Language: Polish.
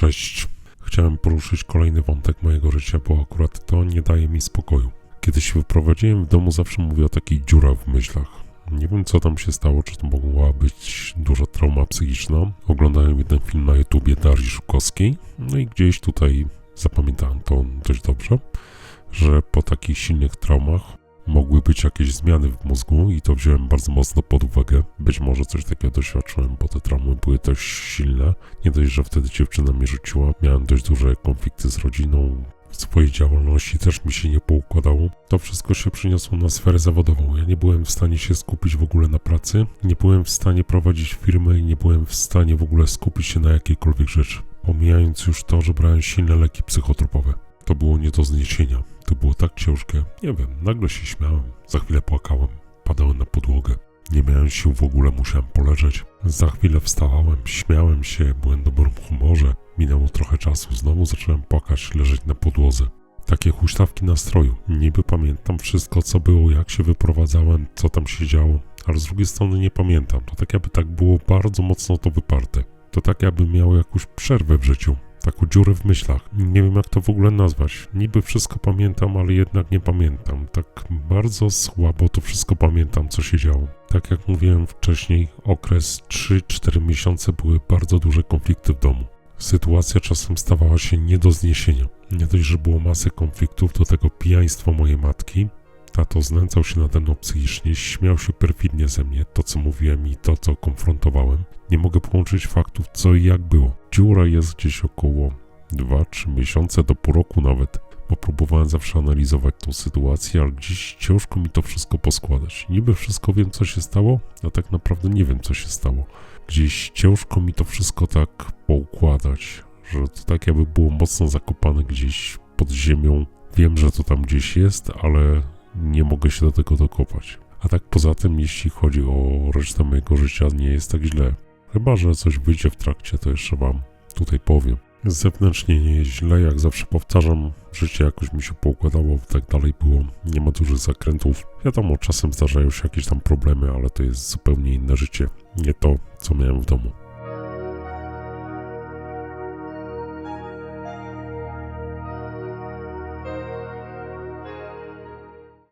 Cześć. Chciałem poruszyć kolejny wątek mojego życia, bo akurat to nie daje mi spokoju. Kiedy się wyprowadziłem w domu, zawsze mówię o takiej dziura w myślach. Nie wiem, co tam się stało, czy to mogła być duża trauma psychiczna. Oglądałem jeden film na YouTubie Darii Szukowskiej, no i gdzieś tutaj zapamiętałem to dość dobrze, że po takich silnych traumach mogły być jakieś zmiany w mózgu i to wziąłem bardzo mocno pod uwagę. Być może coś takiego doświadczyłem, bo te traumy były dość silne. Nie dość, że wtedy dziewczyna mnie rzuciła, miałem dość duże konflikty z rodziną, w swojej działalności też mi się nie poukładało. To wszystko się przeniosło na sferę zawodową. Ja nie byłem w stanie się skupić w ogóle na pracy, nie byłem w stanie prowadzić firmy i nie byłem w stanie w ogóle skupić się na jakiejkolwiek rzeczy. Pomijając już to, że brałem silne leki psychotropowe. To było nie do zniesienia. To było ciężkie. Nie wiem, nagle się śmiałem, za chwilę płakałem, padałem na podłogę. Nie miałem sił w ogóle, musiałem poleżeć. Za chwilę wstawałem, śmiałem się, byłem dobrym humorze. Minęło trochę czasu, znowu zacząłem płakać, leżeć na podłodze. Takie huśtawki nastroju. Niby pamiętam wszystko, co było, jak się wyprowadzałem, co tam się działo, ale z drugiej strony nie pamiętam. To tak jakby tak było bardzo mocno to wyparte. To tak jakby miało jakąś przerwę w życiu. Taką dziurę w myślach. Nie wiem jak to w ogóle nazwać. Niby wszystko pamiętam, ale jednak nie pamiętam. Tak bardzo słabo to wszystko pamiętam, co się działo. Tak jak mówiłem wcześniej, okres 3-4 miesiące były bardzo duże konflikty w domu. Sytuacja czasem stawała się nie do zniesienia. Nie dość, że było masę konfliktów, do tego pijaństwo mojej matki. Tato znęcał się nade mną psychicznie, śmiał się perfidnie ze mnie, to co mówiłem i to co konfrontowałem. Nie mogę połączyć faktów co i jak było. Dziura jest gdzieś około 2-3 miesiące do pół roku nawet, bo próbowałem zawsze analizować tą sytuację, ale gdzieś ciężko mi to wszystko poskładać. Niby wszystko wiem co się stało, a tak naprawdę nie wiem co się stało. Gdzieś ciężko mi to wszystko tak poukładać, że to tak jakby było mocno zakopane gdzieś pod ziemią. Wiem, że to tam gdzieś jest, ale nie mogę się do tego dokopać. A tak poza tym, jeśli chodzi o resztę mojego życia, nie jest tak źle. Chyba, że coś wyjdzie w trakcie, to jeszcze wam tutaj powiem. Zewnętrznie nie jest źle, jak zawsze powtarzam, życie jakoś mi się poukładało, tak dalej było, nie ma dużych zakrętów. Wiadomo, czasem zdarzają się jakieś tam problemy, ale to jest zupełnie inne życie, nie to, co miałem w domu.